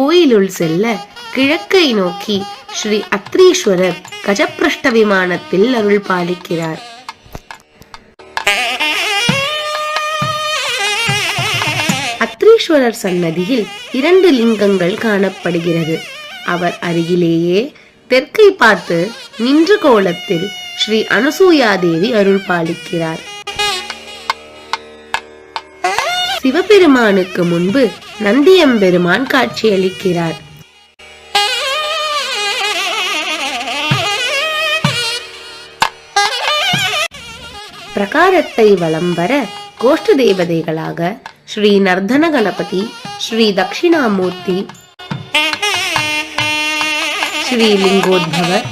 கோயிலுள் செல்ல கிழக்கை நோக்கி ஸ்ரீ அத்ரீஸ்வரர் கஜப்பிரஷ்ட விமானத்தில் அருள் பாலிக்கிறார். அத்ரீஸ்வரர் சன்னதியில் இரண்டு லிங்கங்கள் காணப்படுகிறது. அவர் அருகிலேயே தெற்கை பார்த்து நின்ற கோலத்தில் ஸ்ரீ அனுசூயாதேவி அருள் பாலிக்கிறார். சிவபெருமானுக்கு முன்பு நந்தியம்பெருமான் காட்சியளிக்கிறார். பிரகாரத்தை வலம் வர கோஷ்ட தேவதைகளாக ஸ்ரீ நர்தன கணபதி ஸ்ரீ தட்சிணாமூர்த்தி ஸ்ரீ லிங்கோத்பவர்